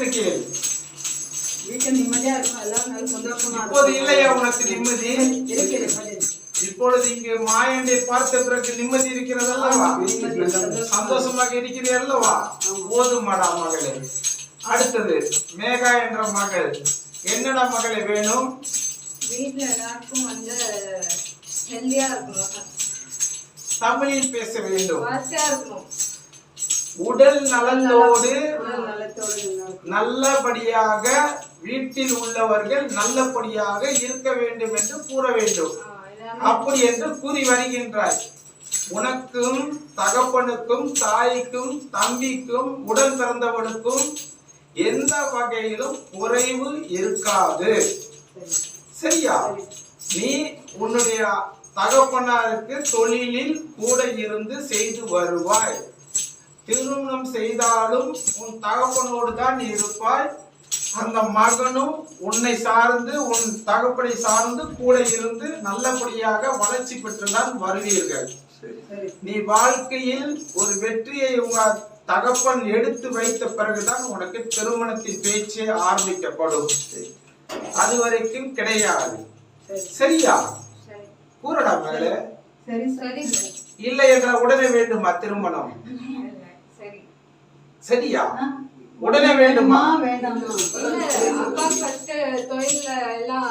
வீட்டில் இப்போது இல்லையா உனக்கு நிம்மதி. இப்பொழுது இங்கு மாயண்டை பார்த்த பிறகு நிம்மதி இருக்கிறது அல்லவா. சந்தோஷமாக இருக்கிறீர் அல்லவா? போதுமாடா மகளே. அடுத்தது மேகா என்ற மகள். என்னடா மகளே வேணும்? வீட்ல எல்லாருக்கும் வந்து ஹெல்தியா இருக்கணும். தமிழில் பேச வேண்டும். உடல் நலத்தோடு நல்லபடியாக வீட்டில் உள்ளவர்கள் நல்லபடியாக இருக்க வேண்டும் என்று கூற வேண்டும். அப்படி என்று கூறி வருகின்றாய் உனக்கும் தகப்பனுக்கும் தாய்க்கும் தம்பிக்கும் உடன் பிறந்தவனுக்கும் எந்த வகையிலும் குறைவு இருக்காது. சரியா? நீ உன்னுடைய தகப்பனாருக்கு தொழிலில் கூட இருந்து செய்து வருவாய். திருமணம் செய்தாலும் உன் தகப்பனோடு தான் இருப்பாய். அந்த மகனும் உன்னை சார்ந்து உன் தகப்பனை சார்ந்து கூட இருந்து நல்லபடியாக வளர்ச்சி பெற்றுதான் வருவீர்கள். நீ வாழ்க்கையில் ஒரு வெற்றியை உங்க தகப்பன் எடுத்து வைத்த பிறகுதான் உனக்கு திருமணத்தின் பேச்சே ஆரம்பிக்கப்படும். அது வரைக்கும் கிடையாது. சரி. சரியா? சரி. கூறடா மேல. சரி சரி சார். இல்லை என்றால் உடனே வேண்டுமா திருமணம்? சரி. சரியா? உடனே வேண்டுமா? வேண்டாமா. அப்பா ஃபர்ஸ்ட் தொழில்ல எல்லாம்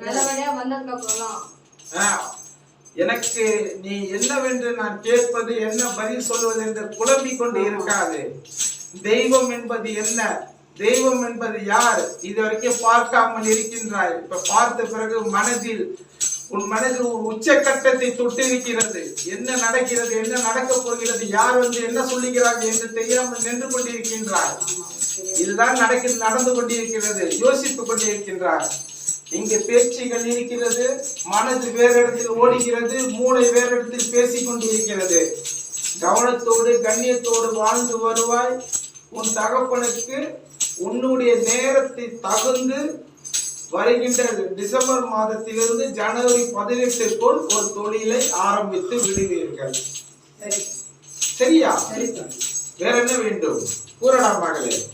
நல்லபடியா வந்ததுக்கு அப்புறம் எனக்கு நீ என்னவென்று நான் கேட்பது என்ன பதில் சொல்வது என்று குழம்பிக் கொண்டு இருக்காது. தெய்வம் என்பது என்ன? தெய்வம் என்பது யார்? இதுவரைக்கும் பார்க்காமல் இருக்கின்றாய். இப்ப பார்த்த பிறகு மனதில் உன் மனதில் ஒரு உச்சக்கட்டத்தை தொட்டிருக்கிறது. என்ன நடக்கிறது என்ன நடக்க போகிறது யார் வந்து என்ன சொல்லுகிறார்கள் என்று தெரியாமல் நின்று கொண்டிருக்கின்றார். இதுதான் நடக்கிறது நடந்து கொண்டிருக்கிறது யோசித்துக் கொண்டிருக்கின்றார். இங்கே பேச்சுகள் இருக்கிறது மனது வேறு இடத்தில் ஓடுகிறது மூளை வேறு இடத்தில் பேசிக் கொண்டிருக்கிறது. கவனத்தோடு கண்ணியத்தோடு வாழ்ந்து வருவாய். உன் தகப்பனுக்கு உன்னுடைய நேரத்தை தகுந்து வருகின்ற டிசம்பர் மாதத்திலிருந்து ஜனவரி பதினெட்டுக்குள் ஒரு தொழிலை ஆரம்பித்து விடுவீர்கள். சரி. சரியா? சரி சார். வேற என்ன வேண்டும்? கூறடா மகளே.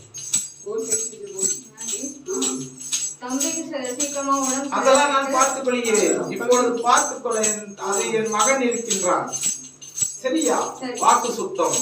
அதெல்லாம் நான் பார்த்துக் கொள்கிறேன் இப்பொழுது பார்த்துக் கொள்ள அது என் மகன் இருக்கின்றான். சரியா? சரி. வாக்கு சுத்தம்.